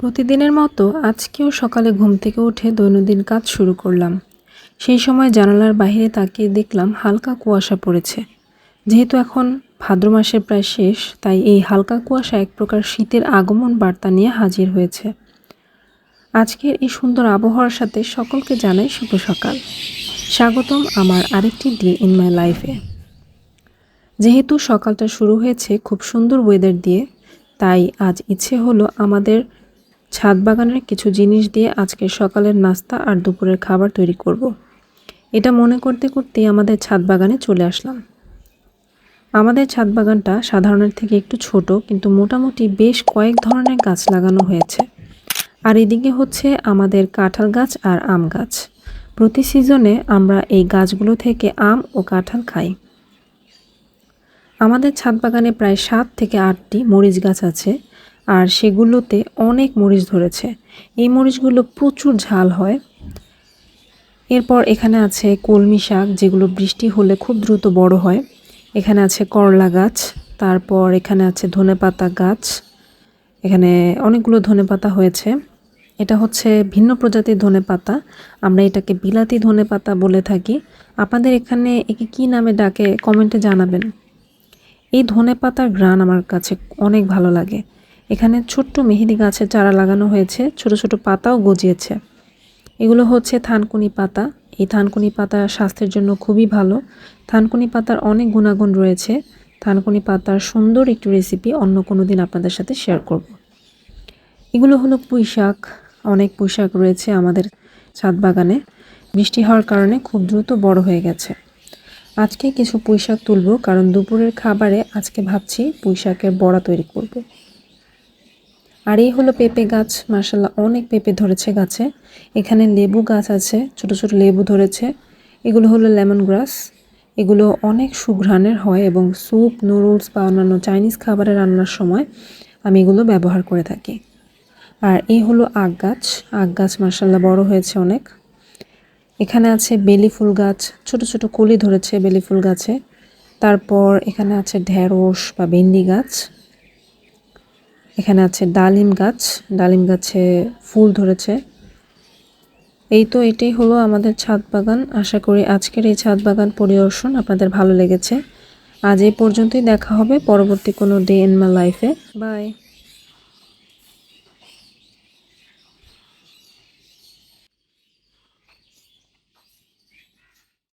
প্রতিদিনের মতো আজকেও সকালে ঘুম থেকে উঠে দৈনন্দিন কাজ শুরু করলাম। সেই সময় জানালার বাইরে তাকিয়ে দেখলাম হালকা কুয়াশা পড়েছে। যেহেতু এখন ভাদ্র মাসের প্রায় শেষ, তাই এই হালকা কুয়াশা এক প্রকার শীতের আগমন বার্তা নিয়ে হাজির হয়েছে। আজকের এই সুন্দর আবহাওয়ার সাথে সকলকে জানাই শুভ সকাল। স্বাগতম আমার আরেকটি ডে ইন মাই লাইফে। যেহেতু সকালটা শুরু হয়েছে খুব সুন্দর ওয়েদার দিয়ে, তাই আজ ইচ্ছে হলো আমাদের ছাদ বাগানের কিছু জিনিস দিয়ে আজকে সকালের নাস্তা আর দুপুরের খাবার তৈরি করব। এটা মনে করতে করতেই আমাদের ছাদ বাগানে চলে আসলাম। আমাদের ছাদ বাগানটা সাধারণের থেকে একটু ছোট, কিন্তু মোটামুটি বেশ কয়েক ধরনের গাছ লাগানো হয়েছে। আর এদিকে হচ্ছে আমাদের কাঁঠাল গাছ আর আম গাছ। প্রতি সিজনে আমরা এই গাছগুলো থেকে আম ও কাঁঠাল খাই। আমাদের ছাদ বাগানে প্রায় সাত থেকে আটটি মরিচ গাছ আছে। আর সেগুলোতে অনেক মরিচ ধরেছে। এই মরিচগুলো প্রচুর ঝাল হয়। এরপর এখানে আছে কলমি শাক, যেগুলো বৃষ্টি হলে খুব দ্রুত বড় হয়। এখানে আছে করলা গাছ, তারপর এখানে আছে ধনেপাতা গাছ। এখানে অনেকগুলো ধনেপাতা হয়েছে। এটা হচ্ছে ভিন্ন প্রজাতির ধনেপাতা। আমরা এটাকে বিলাতি ধনেপাতা বলে থাকি। আপনাদের এখানে একে কী নামে ডাকে কমেন্টে জানাবেন। এই ধনেপাতার গ্রান আমার কাছে অনেক ভালো লাগে। এখানে ছোট্ট মেহেদি গাছের চারা লাগানো হয়েছে, ছোট ছোট পাতাও গজিয়েছে। এগুলো হচ্ছে থানকুনি পাতা। এই থানকুনি পাতা স্বাস্থ্যের জন্য খুবই ভালো। থানকুনি পাতার অনেক গুণাগুণ রয়েছে। থানকুনি পাতার সুন্দর একটি রেসিপি অন্য কোনো দিন আপনাদের সাথে শেয়ার করব। এগুলো হলো পুঁই শাক। অনেক পুঁই শাক রয়েছে আমাদের ছাদ বাগানে। বৃষ্টি হওয়ার কারণে খুব দ্রুত বড় হয়ে গেছে। আজকে কিছু পুঁই শাক তুলব, কারণ দুপুরের খাবারে আজকে ভাবছি পুঁই শাকের বড়া তৈরি করব। আর এই হলো পেঁপে গাছ। মার্শাল্লাহ অনেক পেঁপে ধরেছে গাছে। এখানে লেবু গাছ আছে, ছোট ছোট লেবু ধরেছে। এগুলো হলো লেমন গ্রাস। এগুলো অনেক সুঘ্রাণের হয় এবং স্যুপ, নুডলস বা অন্যান্য চাইনিজ খাবারে রান্নার সময় আমি এগুলো ব্যবহার করে থাকি। আর এই হলো আগ গাছ। আগ গাছ মার্শাল্লাহ বড় হয়েছে অনেক। এখানে আছে বেলি ফুল গাছ। ছোট ছোট কলি ধরেছে বেলি ফুল গাছে। তারপর এখানে আছে ঢেঁড়স বা ভেন্ডি গাছ। এখানে আছে ডালিম গাছ। ডালিম গাছে ফুল ধরেছে। এই তো এটাই হলো আমাদের ছাদ বাগান। আশা করি আজকের এই ছাদ বাগান পরিদর্শন আপনাদের ভালো লেগেছে। আজ এই পর্যন্তই দেখা হবে পরবর্তী কোনো ডে ইন মাই লাইফে বাই